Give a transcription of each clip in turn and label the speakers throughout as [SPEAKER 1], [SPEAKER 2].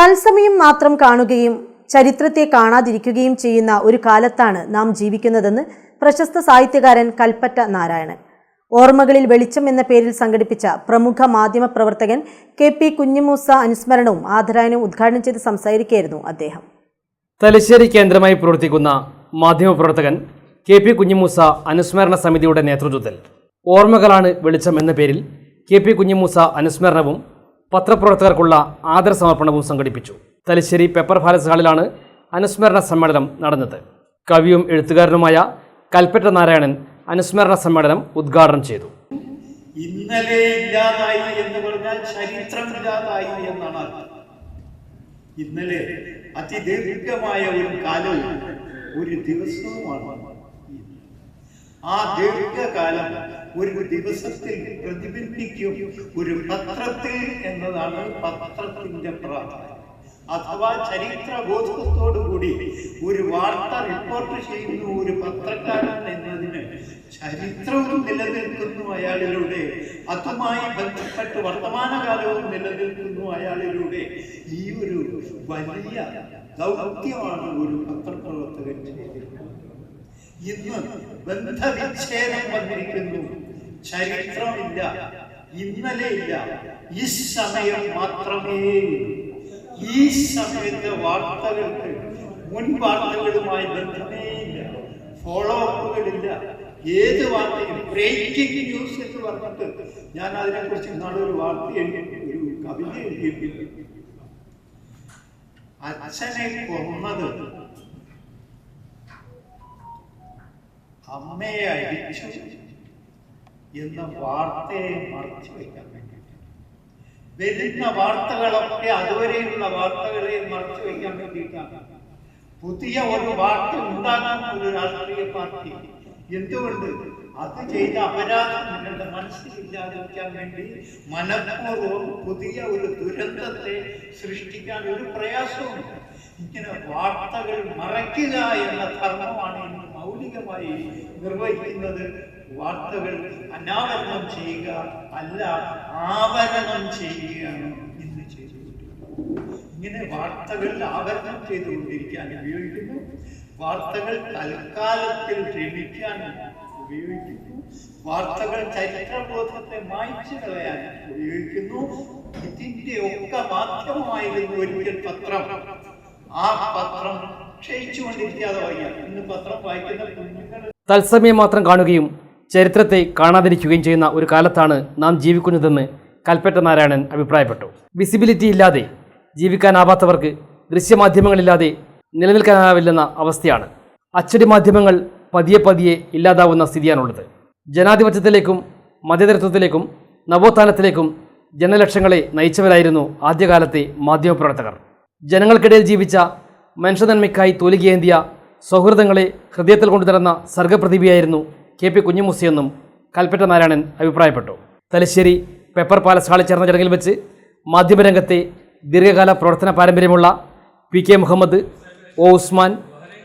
[SPEAKER 1] തത്സമയം മാത്രം കാണുകയും ചരിത്രത്തെ കാണാതിരിക്കുകയും ചെയ്യുന്ന ഒരു കാലത്താണ് നാം ജീവിക്കുന്നതെന്ന് പ്രശസ്ത സാഹിത്യകാരൻ കൽപ്പറ്റ നാരായണൻ. ഓർമ്മകളിൽ വെളിച്ചം എന്ന പേരിൽ സംഘടിപ്പിച്ച പ്രമുഖ മാധ്യമ പ്രവർത്തകൻ കെ പി കുഞ്ഞുമൂസ അനുസ്മരണവും ആദരായനവും ഉദ്ഘാടനം ചെയ്ത് സംസാരിക്കുകയായിരുന്നു അദ്ദേഹം.
[SPEAKER 2] തലശ്ശേരി കേന്ദ്രമായി പ്രവർത്തിക്കുന്ന മാധ്യമപ്രവർത്തകൻ കെ പി കുഞ്ഞുമൂസ അനുസ്മരണ സമിതിയുടെ നേതൃത്വത്തിൽ ഓർമ്മകളാണ് വെളിച്ചം എന്ന പേരിൽ കെ പി കുഞ്ഞുമൂസ അനുസ്മരണവും പത്രപ്രവർത്തകർക്കുള്ള ആദര സമർപ്പണവും സംഘടിപ്പിച്ചു. തലശ്ശേരി പെപ്പർ പാലസ് ഹാളിലാണ് അനുസ്മരണ സമ്മേളനം നടന്നത്. കവിയും എഴുത്തുകാരനുമായ കൽപ്പറ്റ നാരായണൻ അനുസ്മരണ സമ്മേളനം ഉദ്ഘാടനം ചെയ്തു.
[SPEAKER 3] ഇന്നലെ ഇല്ലാതായി എന്ന് പറഞ്ഞാൽ ചരിത്രം ഇല്ലാതായി എന്നാണ് ഇന്നലെ അതിദീർഘമായ ഒരു കാലവും ഒരു ദിവസവുമാണ്. ആ ദീർഘകാലം ഒരു ദിവസത്തിൽ പ്രതിബിംബിക്കും ഒരു പത്രത്തിൽ എന്നതാണ് പത്രത്തിന്റെ പ്രാധാന്യം. അഥവാ ചരിത്ര ബോധത്തോടുകൂടി ഒരു വാർത്ത റിപ്പോർട്ട് ചെയ്യുന്നു ഒരു പത്രക്കാരൻ എന്നതിന് ചരിത്രവും നിലനിൽക്കുന്നു അയാളിലൂടെ. അതുമായി ബന്ധപ്പെട്ട് വർത്തമാനകാലവും നിലനിൽക്കുന്നു അയാളിലൂടെ. ഈ ഒരു വലിയ ദൗത്യമാണ് ഒരു പത്രപ്രവർത്തകൻ ചെയ്തിരിക്കുന്നത്. ഇന്ന് ബന്ധവിച്ഛേദം വന്നിരിക്കുന്നു. ചരിത്രമില്ല. ഇന്നലെ ഇല്ല. ഈ സമയം മാത്രമേ ഈ സമയത്തെ വാർത്തകൾക്ക് മുൻ വാർത്തകളുമായി ബന്ധമേ ഇല്ല. ഫോളോ അപ്പുകളില്ല ഏത് വാർത്തയും ബ്രേക്കിംഗ് ന്യൂസ് എന്ന് പറഞ്ഞിട്ട് ഞാൻ അതിനെക്കുറിച്ച് ഇന്നാളെ ഒരു വാർത്ത ഒരു കവിത എഴുതിയിട്ടുണ്ട് അച്ഛനെ കൊന്നത് അമ്മയെ അയച്ചു എന്ന വാർത്തയെ മറച്ചു വയ്ക്കാൻ വേണ്ടി വരുന്ന വാർത്തകളൊക്കെ അതുവരെയുള്ള വാർത്തകളെ മറച്ചു വയ്ക്കാൻ വേണ്ടിയിട്ടാണ്. പുതിയ ഒരു വാർത്ത ഉണ്ടാകാൻ ഒരു രാഷ്ട്രീയ പാർട്ടി എന്തുകൊണ്ട് അത് ചെയ്ത അപരാധം നിങ്ങളുടെ മനസ്സിലില്ലാതിരിക്കാൻ വേണ്ടി മനഃപൂർവം പുതിയ ഒരു ദുരന്തത്തെ സൃഷ്ടിക്കാൻ ഒരു പ്രയാസവും ഇങ്ങനെ വാർത്തകൾ മറയ്ക്കുക എന്ന ധർമ്മമാണ് ഇന്ന് മൗലികമായി നിർവഹിക്കുന്നത് വാർത്തകൾ അനാവരണം ചെയ്യുക അല്ല ആവരണം ചെയ്യുകയാണ് ഇന്ന് ചെയ്തുകൊണ്ടിരിക്കുന്നത്. ഇങ്ങനെ വാർത്തകൾ ആവരണം ചെയ്തുകൊണ്ടിരിക്കാൻ ഉപയോഗിക്കുന്നു. വാർത്തകൾ തൽക്കാലത്തിൽ രമിക്കാൻ ഉപയോഗിക്കുന്നു. വാർത്തകൾ ചരിത്രബോധത്തെ മായ്ച്ചു കളയാൻ ഉപയോഗിക്കുന്നു. ഇതിന്റെ ഒക്കെ മാധ്യമമായിരുന്നു ഒരിക്കൽ പത്രം. ആ പത്രം
[SPEAKER 2] തത്സമയം മാത്രം കാണുകയും ചരിത്രത്തെ കാണാതിരിക്കുകയും ചെയ്യുന്ന ഒരു കാലത്താണ് നാം ജീവിക്കുന്നതെന്ന് കൽപ്പറ്റ നാരായണൻ അഭിപ്രായപ്പെട്ടു. വിസിബിലിറ്റി ഇല്ലാതെ ജീവിക്കാനാവാത്തവർക്ക് ദൃശ്യമാധ്യമങ്ങളില്ലാതെ നിലനിൽക്കാനാവില്ലെന്ന അവസ്ഥയാണ്. അച്ചടി മാധ്യമങ്ങൾ പതിയെ പതിയെ ഇല്ലാതാവുന്ന സ്ഥിതിയാണുള്ളത്. ജനാധിപത്യത്തിലേക്കും മതേതരത്വത്തിലേക്കും നവോത്ഥാനത്തിലേക്കും ജനലക്ഷങ്ങളെ നയിച്ചവരായിരുന്നു ആദ്യകാലത്തെ മാധ്യമപ്രവർത്തകർ. ജനങ്ങൾക്കിടയിൽ ജീവിച്ച മനുഷ്യനന്മയ്ക്കായി തോലികേന്തിയ സൗഹൃദങ്ങളെ ഹൃദയത്തിൽ കൊണ്ടുതരുന്ന സർഗപ്രതിഭയായിരുന്നു കെ പി കുഞ്ഞുമുസിയെന്നും കൽപ്പറ്റ നാരായണൻ അഭിപ്രായപ്പെട്ടു. തലശ്ശേരി പെപ്പർ പാലസ് ഹാളിൽ ചേർന്ന ചടങ്ങിൽ വെച്ച് മാധ്യമരംഗത്തെ ദീർഘകാല പ്രവർത്തന പാരമ്പര്യമുള്ള P K Muhammad O Usman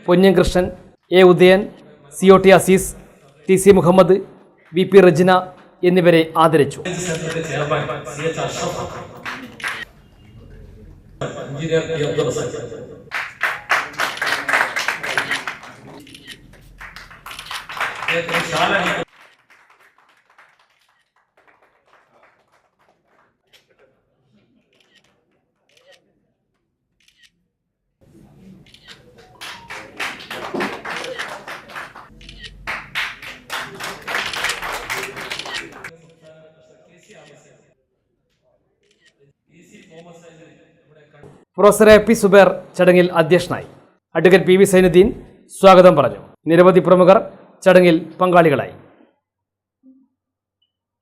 [SPEAKER 2] Ponniyam Krishnan A Udayan C O T Azeez T C Muhammad V P Rejina എന്നിവരെ ആദരിച്ചു. പ്രൊഫസർ എ പി സുബേർ ചടങ്ങിൽ അധ്യക്ഷനായി. അഡ്വക്കേറ്റ് പി വി സൈനുദ്ദീൻ സ്വാഗതം പറഞ്ഞു. നിരവധി പ്രമുഖർ ചടങ്ങിൽ പങ്കാളികളായി.